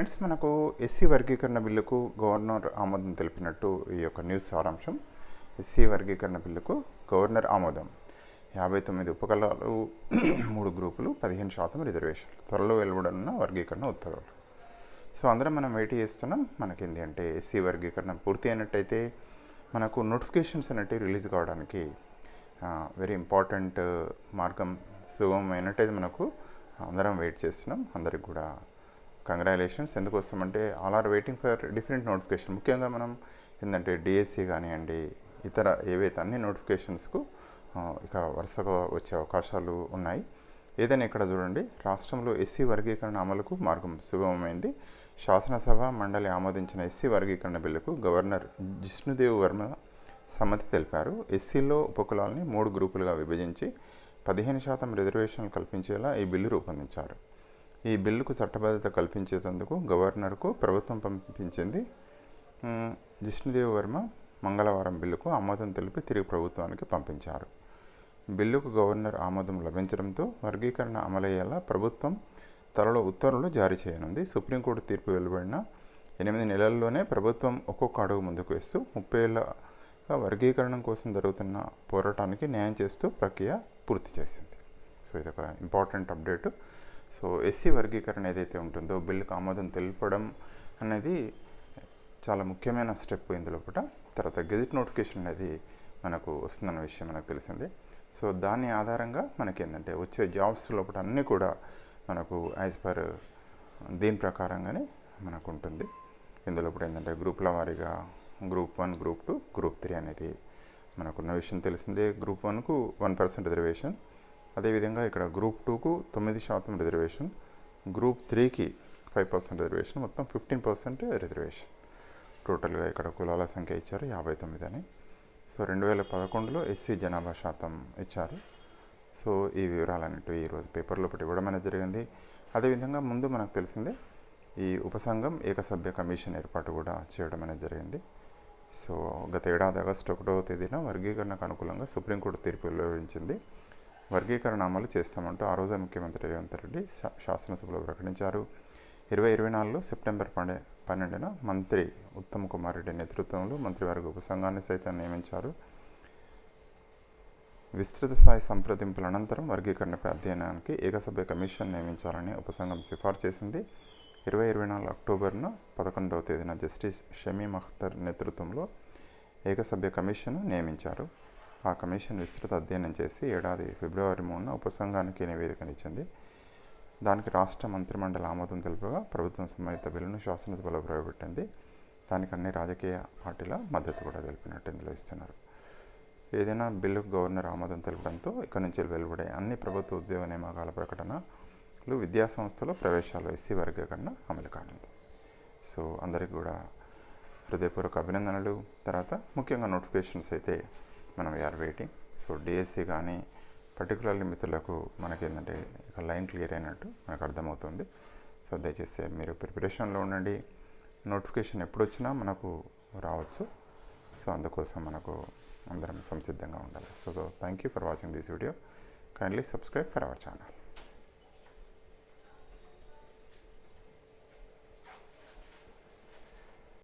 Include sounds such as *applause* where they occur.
Friends మనకు SC వర్గీకరణ బిల్లుకు గవర్నర్ ఆమోదం తెలిపినట్టు ఈ యొక్క న్యూస్ సారాంశం. ఎస్సీ వర్గీకరణ బిల్లుకు గవర్నర్ ఆమోదం. యాభై తొమ్మిది ఉపకలాలు *clears throat* మూడు గ్రూపులు పదిహేను శాతం రిజర్వేషన్ త్వరలో వెలువడనున్న వర్గీకరణ ఉత్తర్వులు. సో అందరం మనం వెయిట్ చేస్తున్నాం. మనకి ఏంటి అంటే ఎస్సీ వర్గీకరణ పూర్తి అయినట్టయితే మనకు నోటిఫికేషన్స్ అనేటివి రిలీజ్ కావడానికి వెరీ ఇంపార్టెంట్ మార్గం సుగమమైనట్టయితే మనకు అందరం వెయిట్ చేస్తున్నాం. అందరికి కూడా కంగ్రాచులేషన్స్. ఎందుకోసం అంటే all are waiting for different notification. ముఖ్యంగా మనం ఏంటంటే డిఎస్సి కానివ్వండి ఇతర ఏవైతే అన్ని నోటిఫికేషన్స్కు ఇక వరుసగా వచ్చే అవకాశాలు ఉన్నాయి. ఏదైనా ఇక్కడ చూడండి రాష్ట్రంలో ఎస్సీ వర్గీకరణ అమలుకు మార్గం సుగమమైంది. శాసనసభ మండలి ఆమోదించిన ఎస్సీ వర్గీకరణ బిల్లుకు గవర్నర్ జిష్ణుదేవ్ వర్మ సమ్మతి తెలిపారు. ఎస్సీలో ఉపకులాలని మూడు గ్రూపులుగా విభజించి పదిహేను శాతం రిజర్వేషన్లు కల్పించేలా ఈ బిల్లు రూపొందించారు. ఈ బిల్లుకు చట్టబద్ధత కల్పించేందుకు గవర్నర్కు ప్రభుత్వం పంపించింది. జిష్ణుదేవ్ వర్మ మంగళవారం బిల్లుకు ఆమోదం తెలిపి తిరిగి ప్రభుత్వానికి పంపించారు. బిల్లుకు గవర్నర్ ఆమోదం లభించడంతో వర్గీకరణ అమలయ్యేలా ప్రభుత్వం త్వరలో ఉత్తర్వులు జారీ చేయనుంది. సుప్రీంకోర్టు తీర్పు వెలువడిన ఎనిమిది నెలల్లోనే ప్రభుత్వం ఒక్కొక్క అడుగు ముందుకు వేస్తూ ముప్పై ఏళ్ళ వర్గీకరణం కోసం జరుగుతున్న పోరాటానికి న్యాయం చేస్తూ ప్రక్రియ పూర్తి చేసింది. సో ఇది ఒక ఇంపార్టెంట్ అప్డేట్. సో ఎస్సీ వర్గీకరణ ఏదైతే ఉంటుందో బిల్లుకు ఆమోదం తెలుపడం అనేది చాలా ముఖ్యమైన స్టెప్ ఇందులో కూడా తర్వాత గెజిట్ నోటిఫికేషన్ అనేది మనకు వస్తుందన్న విషయం మనకు తెలిసిందే. సో దాని ఆధారంగా మనకి ఏంటంటే వచ్చే జాబ్స్ లోపల అన్నీ కూడా మనకు యాజ్ పర్ దీని ప్రకారంగానే మనకు ఉంటుంది. ఇందులో ఇప్పుడు ఏంటంటే గ్రూప్ల వారీగా group one group two group three అనేది మనకున్న విషయం తెలిసిందే. గ్రూప్ వన్కు వన్ పర్సెంట్ రిజర్వేషన్. అదేవిధంగా ఇక్కడ గ్రూప్ టూకు తొమ్మిది శాతం రిజర్వేషన్ గ్రూప్ త్రీకి ఫైవ్ పర్సెంట్ రిజర్వేషన్ మొత్తం ఫిఫ్టీన్ పర్సెంట్ రిజర్వేషన్ టోటల్గా ఇక్కడ కులాల సంఖ్య ఇచ్చారు యాభై తొమ్మిది అని. సో రెండు వేల పదకొండులో ఎస్సీ జనాభా శాతం ఇచ్చారు. సో ఈ వివరాలన్నిటి ఈరోజు పేపర్లో ఒకటి ఇవ్వడం అనేది జరిగింది. అదేవిధంగా ముందు మనకు తెలిసిందే ఈ ఉపసంఘం ఏకసభ్య కమిషన్ ఏర్పాటు కూడా చేయడం అనేది జరిగింది. సో గత ఏడాది ఆగస్టు ఒకటవ తేదీన వర్గీకరణకు అనుకూలంగా సుప్రీంకోర్టు తీర్పు వెలువరించింది. వర్గీకరణ అమలు చేస్తామంటూ ఆ రోజే ముఖ్యమంత్రి రేవంత్ రెడ్డి శాసనసభలో ప్రకటించారు. ఇరవై ఇరవై నాలుగులో సెప్టెంబర్ పన్నె పన్నెండున మంత్రి ఉత్తమ్ కుమార్ రెడ్డి నేతృత్వంలో మంత్రివర్గ ఉపసంఘాన్ని సైతం నియమించారు. విస్తృత స్థాయి సంప్రదింపుల అనంతరం వర్గీకరణపై అధ్యయనానికి ఏకసభ్య కమిషన్ నియమించాలని ఉపసంఘం సిఫార్సు చేసింది. ఇరవై ఇరవై నాలుగు అక్టోబర్న పదకొండవ తేదీన జస్టిస్ షమీమ్ అఖ్తర్ నేతృత్వంలో ఏకసభ్య కమిషన్ను నియమించారు. ఆ కమిషన్ విస్తృత అధ్యయనం చేసి ఏడాది ఫిబ్రవరి మూడున ఉపసంఘానికి నివేదికనిచ్చింది దానికి రాష్ట్ర మంత్రిమండలి ఆమోదం తెలుపగా ప్రభుత్వం సంబంధిత బిల్లును శాసనసభలో ప్రవేశపెట్టింది. దానికి అన్ని రాజకీయ పార్టీల మద్దతు కూడా తెలిపినట్టు ఇందులో ఇస్తున్నారు. ఏదైనా బిల్లుకు గవర్నర్ ఆమోదం తెలపడంతో ఇక్కడి నుంచి వెలువడే అన్ని ప్రభుత్వ ఉద్యోగ నియామకాల ప్రకటనలు విద్యా సంస్థలో ప్రవేశాలు ఎస్సీ వర్గీకరణ అమలు కానుంది. సో అందరికీ కూడా హృదయపూర్వక అభినందనలు. తర్వాత ముఖ్యంగా నోటిఫికేషన్స్ అయితే మనం we are waiting so DSC కానీ పర్టికులర్లీ మిత్రులకు మనకి ఏంటంటే ఇక లైన్ క్లియర్ అయినట్టు మనకు అర్థమవుతుంది. సో దయచేసి మీరు ప్రిపరేషన్లో ఉండండి. నోటిఫికేషన్ ఎప్పుడు వచ్చినా మనకు రావచ్చు. సో అందుకోసం మనకు అందరం సంసిద్ధంగా ఉండాలి. So thank you for watching this video kindly subscribe for our channel